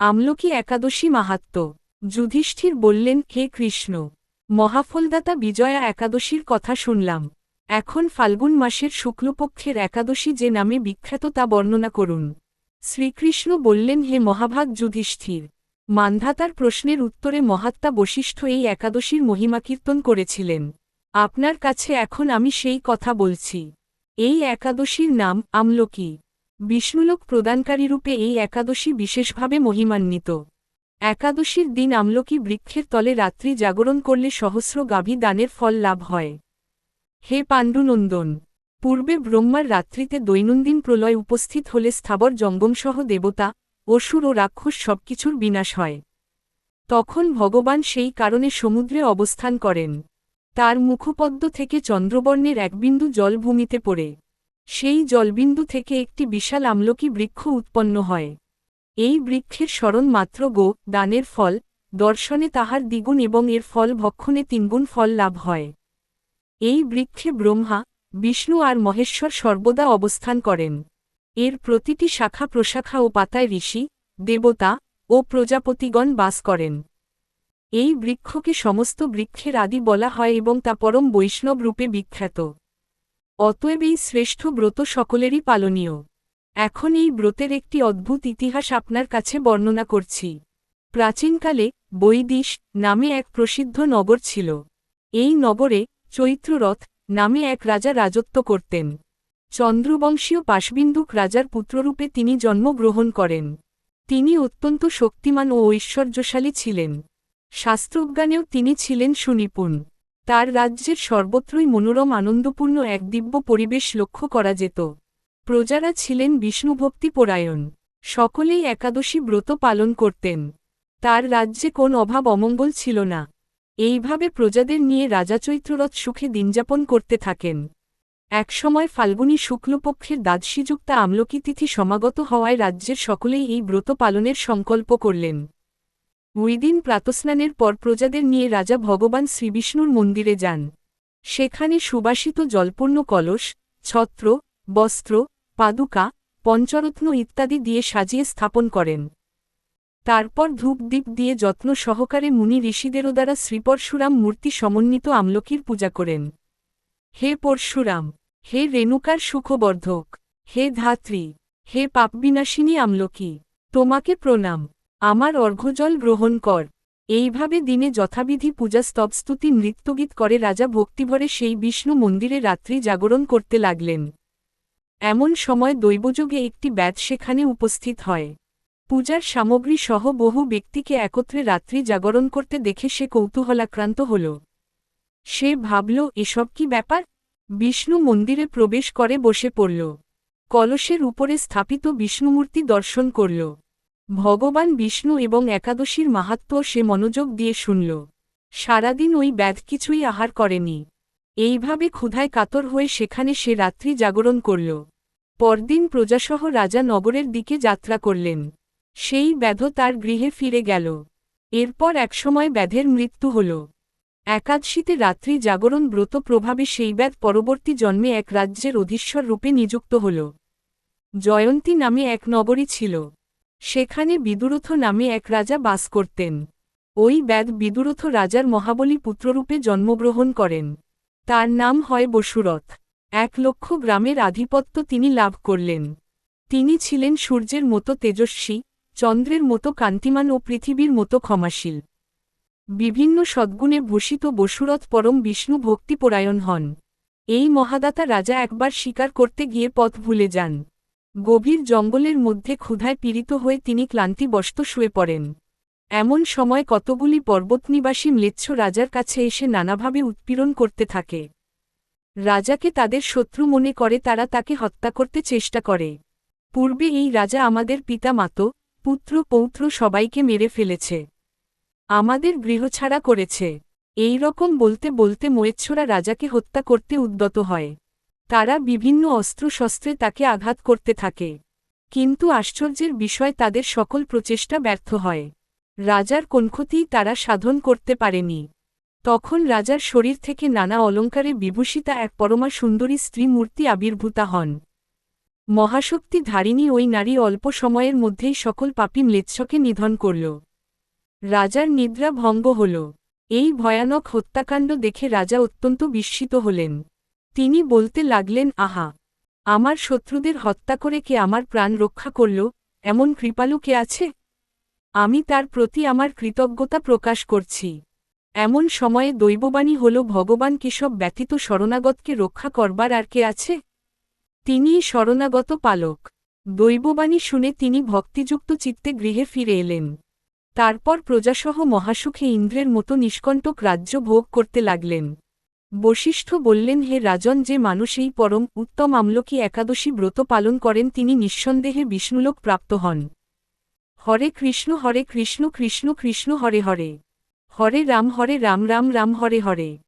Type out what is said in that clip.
আমলকি একাদশী মাহাত্ম। যুধিষ্ঠির বললেন, হে কৃষ্ণ, মহাফলদাতা বিজয়া একাদশীর কথা শুনলাম। এখন ফাল্গুন মাসের শুক্লপক্ষের একাদশী যে নামে বিখ্যাত তা বর্ণনা করুন। শ্রীকৃষ্ণ বললেন, হে মহাভাগ যুধিষ্ঠির, মান্ধাতার প্রশ্নের উত্তরে মহাত্মা বশিষ্ঠ এই একাদশীর মহিমা কীর্তন করেছিলেন। আপনার কাছে এখন আমি সেই কথা বলছি। এই একাদশীর নাম আমলকি। বিষ্ণুলোক প্রদানকারীরূপে এই একাদশী বিশেষভাবে মহিমান্বিত। একাদশীর দিন আমলকি বৃক্ষের তলে রাত্রি জাগরণ করলে সহস্র গাভী দানের ফল লাভ হয়। হে পাণ্ডুনন্দন, পূর্বে ব্রহ্মার রাত্রিতে দৈনন্দিন প্রলয় উপস্থিত হলে স্থাবর জঙ্গমসহ দেবতা, অসুর ও রাক্ষস সবকিছুর বিনাশ হয়। তখন ভগবান সেই কারণে সমুদ্রে অবস্থান করেন। তার মুখপদ্ম থেকে চন্দ্রবর্ণের এক বিন্দু জল ভূমিতে পড়ে। সেই জলবিন্দু থেকে একটি বিশাল আমলকি বৃক্ষ উৎপন্ন হয়। এই বৃক্ষের স্মরণ মাত্র গো, দানের ফল, দর্শনে তাহার দ্বিগুণ এবং এর ফল ভক্ষণে তিনগুণ ফল লাভ হয়। এই বৃক্ষে ব্রহ্মা, বিষ্ণু আর মহেশ্বর সর্বদা অবস্থান করেন। এর প্রতিটি শাখা প্রশাখা ও পাতায় ঋষি, দেবতা ও প্রজাপতিগণ বাস করেন। এই বৃক্ষকে সমস্ত বৃক্ষের আদি বলা হয় এবং তা পরম বৈষ্ণব রূপে বিখ্যাত। অতএব এই শ্রেষ্ঠ ব্রত সকলেরই পালনীয়। এখন এই ব্রতের একটি অদ্ভুত ইতিহাস আপনার কাছে বর্ণনা করছি। প্রাচীনকালে বৈদিশ নামে এক প্রসিদ্ধ নগর ছিল। এই নগরে চৈত্ররথ নামে এক রাজা রাজত্ব করতেন। চন্দ্রবংশীয় পাশবিন্দুক রাজার পুত্ররূপে তিনি জন্মগ্রহণ করেন। তিনি অত্যন্ত শক্তিমান ও ঐশ্বর্যশালী ছিলেন। শাস্ত্রজ্ঞানেও তিনি ছিলেন সুনিপুণ। তার রাজ্যের সর্বত্রই মনোরম, আনন্দপূর্ণ এক দিব্য পরিবেশ লক্ষ্য করা যেত। প্রজারা ছিলেন বিষ্ণুভক্তি পরায়ণ। সকলেই একাদশী ব্রত পালন করতেন। তার রাজ্যে কোন অভাব, অমঙ্গল ছিল না। এইভাবে প্রজাদের নিয়ে রাজা চৈত্ররথ সুখে দিনযাপন করতে থাকেন। একসময় ফাল্গুনী শুক্লপক্ষের দ্বাদশীযুক্তা আমলকি তিথি সমাগত হওয়ায় রাজ্যের সকলেই এই ব্রত পালনের সংকল্প করলেন। ওইদিন প্রাতস্নানের পর প্রজাদের নিয়ে রাজা ভগবান শ্রীবিষ্ণুর মন্দিরে যান। সেখানে সুবাসিত জলপূর্ণ কলস, ছত্র, বস্ত্র, পাদুকা, পঞ্চরত্ন ইত্যাদি দিয়ে সাজিয়ে স্থাপন করেন। তারপর ধূপদীপ দিয়ে যত্ন সহকারে মুনি ঋষিদেরও দ্বারা শ্রীপরশুরাম মূর্তি সমন্বিত আমলকির পূজা করেন। হে পরশুরাম, হে রেণুকার সুখবর্ধক, হে ধাত্রী, হে পাপবিনাশিনী আমলকি, তোমাকে প্রণাম। আমার অর্ঘ্যজল গ্রহণ কর। এইভাবে দিনে যথাবিধি পূজা স্তবস্তুতি নৃত্যগীত করে রাজা ভক্তিভরে সেই বিষ্ণু মন্দিরে রাত্রি জাগরণ করতে লাগলেন। এমন সময় দৈবযোগে একটি ব্যাত সেখানে উপস্থিত হয়। পূজার সামগ্রী সহ বহু ব্যক্তিকে একত্রে রাত্রি জাগরণ করতে দেখে সে কৌতূহলাক্রান্ত হল। সে ভাবল, এসব কি ব্যাপার? বিষ্ণু মন্দিরে প্রবেশ করে বসে পড়ল। কলসের উপরে স্থাপিত বিষ্ণুমূর্তি দর্শন করল। ভগবান বিষ্ণু এবং একাদশীর মাহাত্ম সে মনোযোগ দিয়ে শুনল। সারাদিন ওই ব্যাধ কিছুই আহার করেনি। এইভাবে ক্ষুধায় কাতর হয়ে সেখানে সে রাত্রি জাগরণ করল। পরদিন প্রজাসহ রাজা নগরের দিকে যাত্রা করলেন। সেই ব্যাধ তার গৃহে ফিরে গেল। এরপর একসময় ব্যাধের মৃত্যু হল। একাদশীতে রাত্রি জাগরণ ব্রত প্রভাবে সেই ব্যাধ পরবর্তী জন্মে এক রাজ্যের অধীশ্বর রূপে নিযুক্ত হল। জয়ন্তী নামে এক নগরী ছিল। সেখানে বিদুরথ নামে এক রাজা বাস করতেন। ওই ব্যাদ বিদুরথ রাজার মহাবলী পুত্ররূপে জন্মগ্রহণ করেন। তার নাম হয় বসুরথ। এক লক্ষ গ্রামের আধিপত্য তিনি লাভ করলেন। তিনি ছিলেন সূর্যের মতো তেজস্বী, চন্দ্রের মতো কান্তিমান ও পৃথিবীর মতো ক্ষমাশীল। বিভিন্ন সদ্গুণে ভূষিত বসুরথ পরম বিষ্ণু ভক্তিপরায়ণ হন। এই মহাদাতা রাজা একবার শিকার করতে গিয়ে পথ ভুলে যান। গভীর জঙ্গলের মধ্যে ক্ষুধায় পীড়িত হয়ে তিনি ক্লান্তিবস্ত শুয়ে পড়েন। এমন সময় কতগুলি পর্বতনিবাসী ম্লেচ্ছ রাজার কাছে এসে নানাভাবে উৎপীড়ন করতে থাকে। রাজাকে তাদের শত্রু মনে করে তারা তাকে হত্যা করতে চেষ্টা করে। পূর্বে এই রাজা আমাদের পিতা মাতো, পুত্র, পৌত্র সবাইকে মেরে ফেলেছে। আমাদের গৃহছাড়া করেছে। এই রকম বলতে বলতে ময়েচ্ছরা রাজাকে হত্যা করতে উদ্যত হয়। তারা বিভিন্ন অস্ত্রশস্ত্রে তাকে আঘাত করতে থাকে। কিন্তু আশ্চর্যের বিষয় তাদের সকল প্রচেষ্টা ব্যর্থ হয়। রাজার কোনক্ষতিই তারা সাধন করতে পারেনি। তখন রাজার শরীর থেকে নানা অলঙ্কারে বিভূষিতা এক পরমা সুন্দরী স্ত্রী মূর্তি আবির্ভূতা হন। মহাশক্তি ধারিণী ওই নারী অল্প সময়ের মধ্যেই সকল পাপী ম্লেচ্ছকে নিধন করল। রাজার নিদ্রা ভঙ্গ হল। এই ভয়ানক হত্যাকাণ্ড দেখে রাজা অত্যন্ত বিস্মিত হলেন। তিনি বলতে লাগলেন, আহা, আমার শত্রুদের হত্যা করে কে আমার প্রাণ রক্ষা করল? এমন কৃপালু কে আছে? আমি তার প্রতি আমার কৃতজ্ঞতা প্রকাশ করছি। এমন সময়ে দৈববাণী হল, ভগবান কেশব ব্যতীত শরণাগতকে রক্ষা করবার আর কে আছে? তিনিই শরণাগত পালক। দৈববাণী শুনে তিনি ভক্তিযুক্ত চিত্তে গৃহে ফিরে এলেন। তারপর প্রজাসহ মহাসুখে ইন্দ্রের মতো নিষ্কণ্টক রাজ্য ভোগ করতে লাগলেন। বশিষ্ঠ বললেন, হে রাজন, যে মানুষ এই পরম উত্তম আমলকি একাদশী ব্রত পালন করেন, তিনি নিঃসন্দেহে বিষ্ণুলোক প্রাপ্ত হন। হরে কৃষ্ণ হরে কৃষ্ণ কৃষ্ণ কৃষ্ণ, হরে হরে। হরে রাম হরে রাম রাম রাম, হরে হরে।